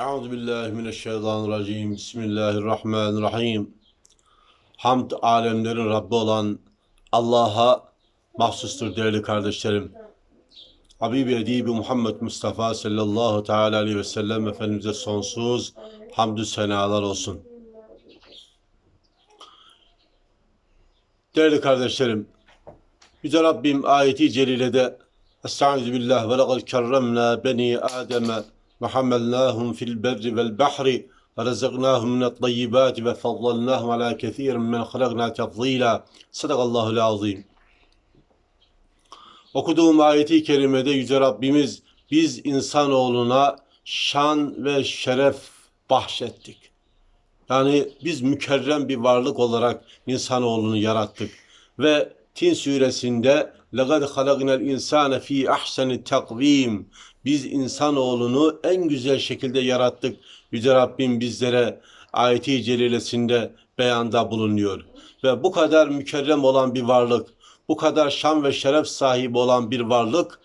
Euzu billahi mineşşeytanirracim. Bismillahirrahmanirrahim. Hamd alemlerin Rabbi olan Allah'a mahsustur değerli kardeşlerim. Habibi Edibi Muhammed Mustafa sallallahu teala aleyhi ve sellem Efendimiz'e sonsuz hamdü senalar olsun. Değerli kardeşlerim, Yüce Rabbim ayeti celilede Estaizu billah ve lekad kerremna beni Adem'e ve hamelnâhum fil berri vel bahri ve rezagnâhum minet tayyibâti ve faddalnâhum alâ kethirin men azîm. Okuduğum ayeti kerimede Yüce Rabbimiz biz insanoğluna şan ve şeref bahşettik. Yani biz mükerrem bir varlık olarak insanoğlunu yarattık. Ve Tin suresinde لَقَدْ خَلَقْنَا الْاِنْسَانَ ف۪ي اَحْسَنِ takvim Biz insanoğlunu en güzel şekilde yarattık. Yüce Rabbim bizlere ayeti celilesinde beyanda bulunuyor. Ve bu kadar mükerrem olan bir varlık, bu kadar şan ve şeref sahibi olan bir varlık,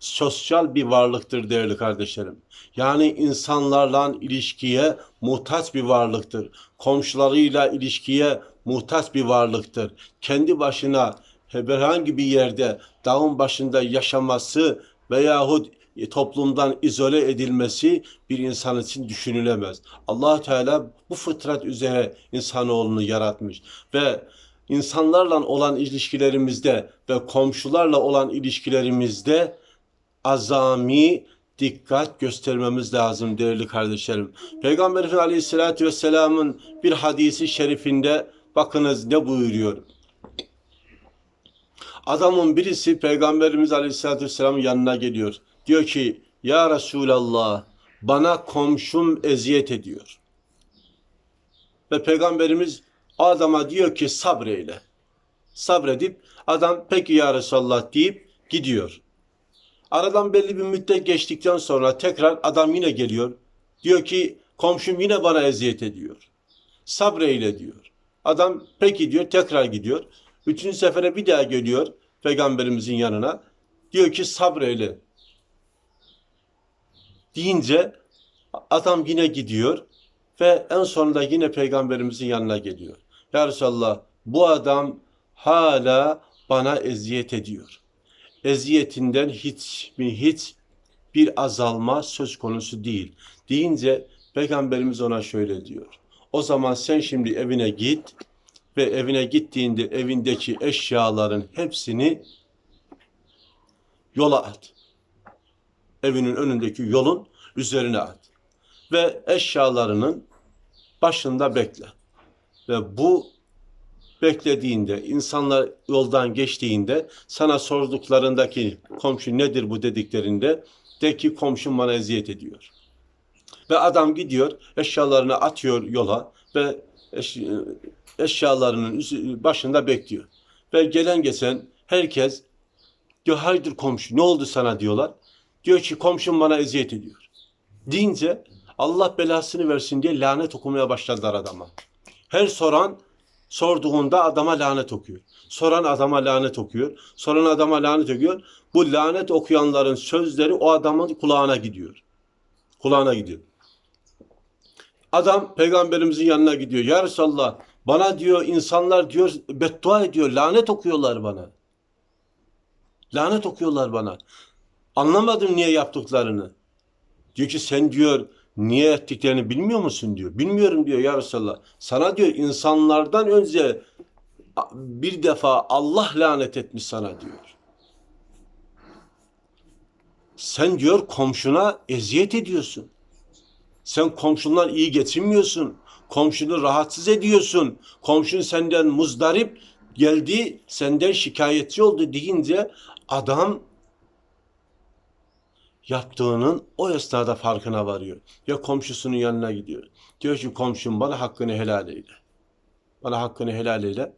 sosyal bir varlıktır değerli kardeşlerim. Yani insanlarla ilişkiye muhtaç bir varlıktır. Komşularıyla ilişkiye muhtaç bir varlıktır. Kendi başına herhangi bir yerde dağın başında yaşaması veyahut toplumdan izole edilmesi bir insan için düşünülemez. allah Teala bu fıtrat üzere insanoğlunu yaratmış ve insanlarla olan ilişkilerimizde ve komşularla olan ilişkilerimizde azami dikkat göstermemiz lazım değerli kardeşlerim. Peygamber Efendimiz Aleyhisselatü Vesselam'ın bir hadisi şerifinde bakınız ne buyuruyor. Adamın birisi Peygamberimiz Aleyhisselatü Vesselam'ın yanına geliyor. Diyor ki ya Resulallah bana komşum eziyet ediyor. Ve Peygamberimiz adama diyor ki sabreyle. Sabredip adam peki ya Resulallah deyip gidiyor. Aradan belli bir müddet geçtikten sonra tekrar adam yine geliyor. Diyor ki komşum yine bana eziyet ediyor. Sabreyle diyor. Adam peki diyor tekrar gidiyor. Üçüncü sefere bir daha geliyor peygamberimizin yanına. Diyor ki sabreyle. Deyince adam yine gidiyor ve en sonunda yine peygamberimizin yanına geliyor. Ya Resulallah bu adam hala bana eziyet ediyor. Eziyetinden hiç mi hiç bir azalma söz konusu değil. Deyince peygamberimiz ona şöyle diyor. O zaman sen şimdi evine git ve evine gittiğinde evindeki eşyaların hepsini yola at. Evinin önündeki yolun üzerine at. Ve eşyalarının başında bekle. Ve bu beklediğinde, insanlar yoldan geçtiğinde sana sorduklarındaki komşu nedir bu dediklerinde de ki komşum bana eziyet ediyor. Ve adam gidiyor, eşyalarını atıyor yola ve eş, eşyalarının başında bekliyor. Ve gelen geçen herkes diyor hayırdır komşu ne oldu sana diyorlar. Diyor ki komşum bana eziyet ediyor. Deyince Allah belasını versin diye lanet okumaya başladılar adama. Her soran sorduğunda adama lanet okuyor. Soran adama lanet okuyor. Soran adama lanet okuyor. Bu lanet okuyanların sözleri o adamın kulağına gidiyor. Kulağına gidiyor. Adam peygamberimizin yanına gidiyor. Ya Resulallah bana diyor insanlar diyor beddua ediyor. Lanet okuyorlar bana. Lanet okuyorlar bana. Anlamadım niye yaptıklarını. Diyor ki sen diyor niye ettiklerini bilmiyor musun diyor. Bilmiyorum diyor ya Resulallah. Sana diyor insanlardan önce bir defa Allah lanet etmiş sana diyor. Sen diyor komşuna eziyet ediyorsun. Sen komşundan iyi geçinmiyorsun. Komşunu rahatsız ediyorsun. Komşun senden muzdarip geldi, senden şikayetçi oldu deyince adam yaptığının o esnada farkına varıyor. Ya komşusunun yanına gidiyor. Diyor ki komşum bana hakkını helal eyle. Bana hakkını helal eyle.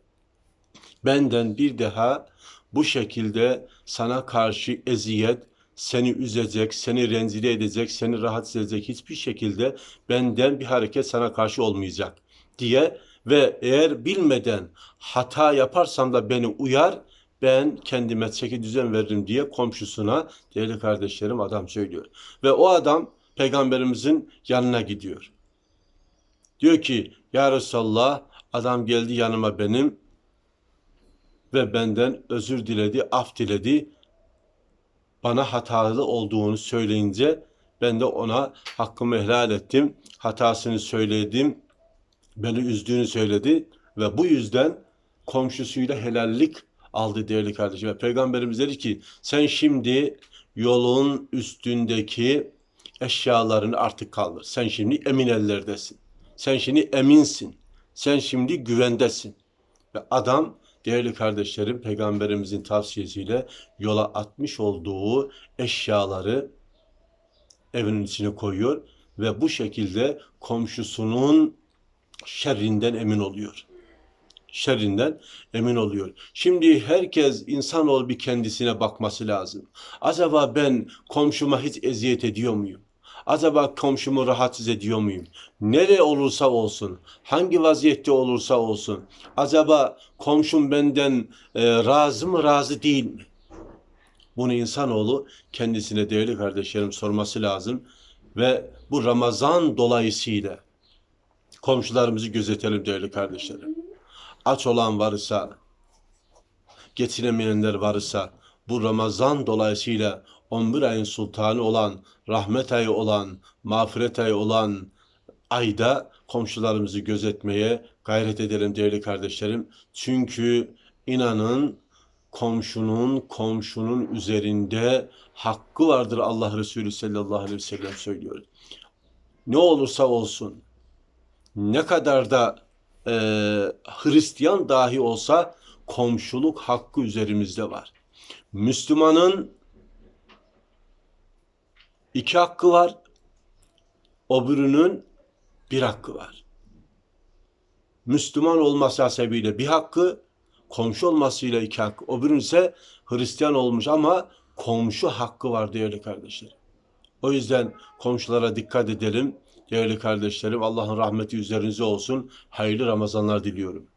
Benden bir daha bu şekilde sana karşı eziyet, seni üzecek, seni rencide edecek, seni rahatsız edecek hiçbir şekilde benden bir hareket sana karşı olmayacak diye ve eğer bilmeden hata yaparsam da beni uyar, ben kendime çeki düzen veririm diye komşusuna değerli kardeşlerim adam söylüyor. Ve o adam Peygamberimizin yanına gidiyor. Diyor ki ya Resulallah adam geldi yanıma benim ve benden özür diledi, af diledi. Bana hatalı olduğunu söyleyince ben de ona hakkımı helal ettim. Hatasını söyledim. Beni üzdüğünü söyledi ve bu yüzden komşusuyla helallik aldı değerli kardeşim. Ve Peygamberimiz dedi ki sen şimdi yolun üstündeki eşyalarını artık kaldır. Sen şimdi emin ellerdesin. Sen şimdi eminsin. Sen şimdi güvendesin. Ve adam değerli kardeşlerim peygamberimizin tavsiyesiyle yola atmış olduğu eşyaları evinin içine koyuyor ve bu şekilde komşusunun şerrinden emin oluyor. Şerrinden emin oluyor. Şimdi herkes insanoğlu bir kendisine bakması lazım. Acaba ben komşuma hiç eziyet ediyor muyum? Acaba komşumu rahatsız ediyor muyum? Nere olursa olsun, hangi vaziyette olursa olsun. Acaba komşum benden e, razı mı, razı değil mi? Bunu insanoğlu kendisine değerli kardeşlerim sorması lazım. Ve bu Ramazan dolayısıyla komşularımızı gözetelim değerli kardeşlerim. Aç olan varsa, getiremeyenler varsa bu Ramazan dolayısıyla 11 ayın sultanı olan, rahmet ayı olan, mağfiret ayı olan ayda komşularımızı gözetmeye gayret edelim değerli kardeşlerim. Çünkü inanın komşunun komşunun üzerinde hakkı vardır Allah Resulü sallallahu aleyhi ve sellem söylüyor. Ne olursa olsun ne kadar da e, Hristiyan dahi olsa komşuluk hakkı üzerimizde var. Müslümanın iki hakkı var. Öbürünün bir hakkı var. Müslüman olması hasebiyle bir hakkı, komşu olmasıyla iki hakkı. Öbürünün ise Hristiyan olmuş ama komşu hakkı var değerli kardeşlerim. O yüzden komşulara dikkat edelim. Değerli kardeşlerim Allah'ın rahmeti üzerinize olsun. Hayırlı Ramazanlar diliyorum.